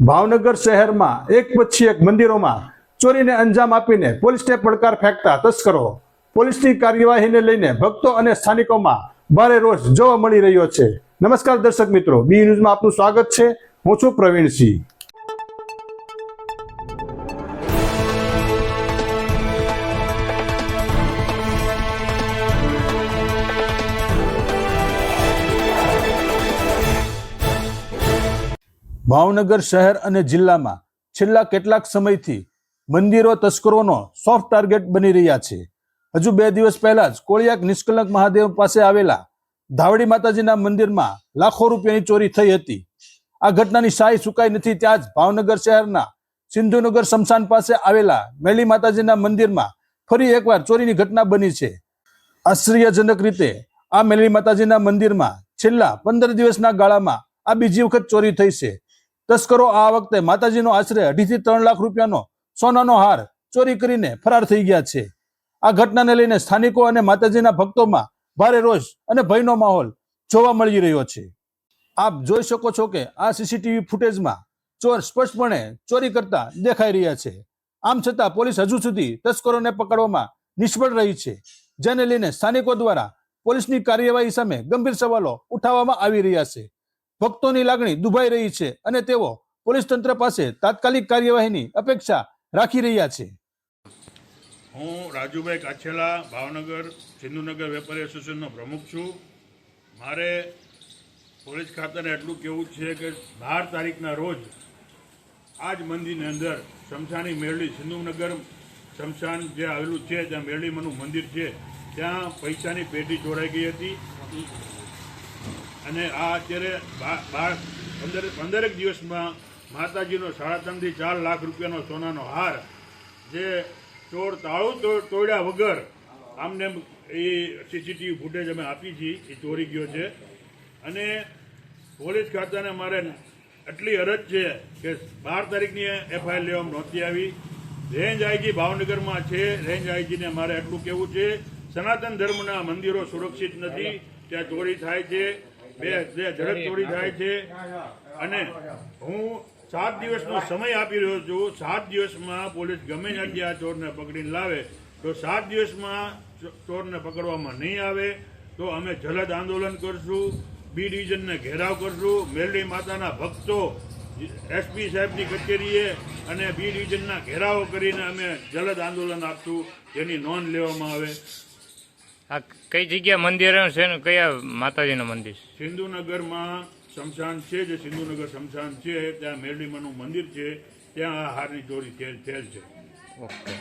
ભાવનગર શહેરમાં એક પછી એક મંદિરોમાં ચોરીને અંજામ આપીને પોલીસને પડકાર ફેંકતા તસ્કરો. પોલીસની કાર્યવાહીને લઈને ભક્તો અને સ્થાનિકોમાં ભારે રોષ જોવા મળી રહ્યો છે. નમસ્કાર દર્શક મિત્રો, બી ન્યૂઝમાં આપનું સ્વાગત છે. હું છું પ્રવીણસિંહ. ભાવનગર શહેર અને જિલ્લામાં છેલ્લા કેટલાક સમયથી મંદિરો, તસ્કરોનો સોફ્ટ ટાર્ગેટ બની રહ્યા છે. હજુ બે દિવસ પહેલા જ કોળિયાક નિષ્કલંક મહાદેવ પાસે આવેલા ધાવડી માતાજીના મંદિરમાં લાખો રૂપિયાની ચોરી થઈ હતી. આ ઘટનાની શાહી સુકાઈ નથી ત્યાં જ ભાવનગર શહેરના સિંધુનગર શમશાન પાસે આવેલા મેલી માતાજીના મંદિરમાં ફરી એકવાર ચોરીની ઘટના બની છે. આશ્ચર્યજનક રીતે આ મેલી માતાજીના મંદિરમાં છેલ્લા પંદર દિવસના ગાળામાં આ બીજી વખત ચોરી થઈ છે. તસ્કરો આ વખતે માતાજીનો આશરે અઢીથી ત્રણ લાખ રૂપિયાનો સોનાનો હાર ચોરી કરીને ફરાર થઈ ગયા છે. આ ઘટનાને લઈને સ્થાનિકો અને માતાજીના ભક્તોમાં ભારે રોષ અને ભયનો માહોલ જોવા મળી રહ્યો છે. આપ જોઈ શકો છો કે આ સીસીટીવી ફૂટેજમાં ચોર સ્પષ્ટપણે ચોરી કરતા દેખાઈ રહ્યા છે. આમ છતાં પોલીસ હજુ સુધી તસ્કરોને પકડવામાં નિષ્ફળ રહી છે, જેને લઈને સ્થાનિકો દ્વારા પોલીસની કાર્યવાહી સામે ગંભીર સવાલો ઉઠાવવામાં આવી રહ્યા છે. ભક્તોની લાગણી દુભાઈ રહી છે અને તેઓ પોલીસ તંત્ર પાસે તાત્કાલિક કાર્યવાહીની અપેક્ષા રાખી રહ્યા છે. હું રાજુભાઈ કાછેલા, ભાવનગર, સિંધુનગર વેપારી એસોસિએશનનો પ્રમુખ છું. મારે પોલીસ ખાતાને એટલું કહેવું છે કે બાર તારીખના રોજ આ જ મંદિરની અંદર શમશાની મેળવી સિંધુનગર શમશાન જે આવેલું છે ત્યાં મેરડીમાંનું મંદિર છે, ત્યાં પૈસાની પેટી ચોરાઈ ગઈ હતી. અને આ અત્યારે બાર પંદર, પંદરેક દિવસમાં માતાજીનો સાડા ત્રણથી ચાર લાખ રૂપિયાનો સોનાનો હાર, જે ચોર તાળું તોડ્યા વગર આમને એ સીસીટીવી ફૂટેજ અમે આપી છીએ, એ ચોરી ગયો છે. અને પોલીસ ખાતાને મારે એટલી અરજ છે કે બાર તારીખની એફઆઈઆર લેવામાં નહોતી આવી. રેન્જ આઈજી ભાવનગરમાં છે, રેન્જ આઈજીને મારે એટલું કહેવું છે, સનાતન ધર્મના મંદિરો સુરક્ષિત નથી, ત્યાં ચોરી થાય છે. બે ઝડપ થોડી થાય છે. અને હું સાત દિવસનો સમય આપી રહ્યો છું. સાત દિવસમાં પોલીસ ગમે ત્યાંથી આ ચોરને પકડીને લાવે, તો સાત દિવસમાં ચોરને પકડવામાં નહીં આવે, તો અમે જલદ આંદોલન કરશું, બી ડિવિઝનને ઘેરાવ કરશું. મેરડી માતાના ભક્તો એસપી સાહેબની કચેરીએ અને બી ડિવિઝનના ઘેરાવો કરીને અમે જલદ આંદોલન આપશું. જેની નોંધ લેવામાં આવે. આ કઈ જગ્યા મંદિર છે ને કયા માતાજીનું મંદિર? સિંધુનગરમાં શમશાન છે જે સિંધુનગર શમશાન છે ત્યાં મેરડીમાંનું મંદિર છે ત્યાં આ હારની થયેલ થયેલ છે ઓકે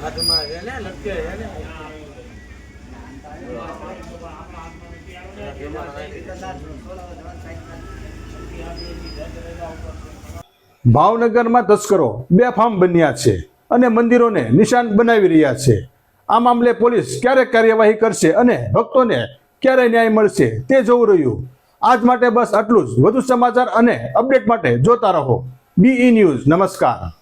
હાથમાં છે ને લટકે છે ને. ભાવનગરમાં તસ્કરો બેફામ બન્યા છે અને મંદિરોને નિશાન બનાવી રહ્યા છે. આ મામલે પોલીસ ક્યારે કાર્યવાહી કરશે અને ભક્તોને ક્યારે ન્યાય મળશે તે જોવું રહ્યું. આજ માટે બસ આટલું જ. વધુ સમાચાર અને અપડેટ માટે જોતા રહો. બીઈ ન્યૂઝ નમસ્કાર.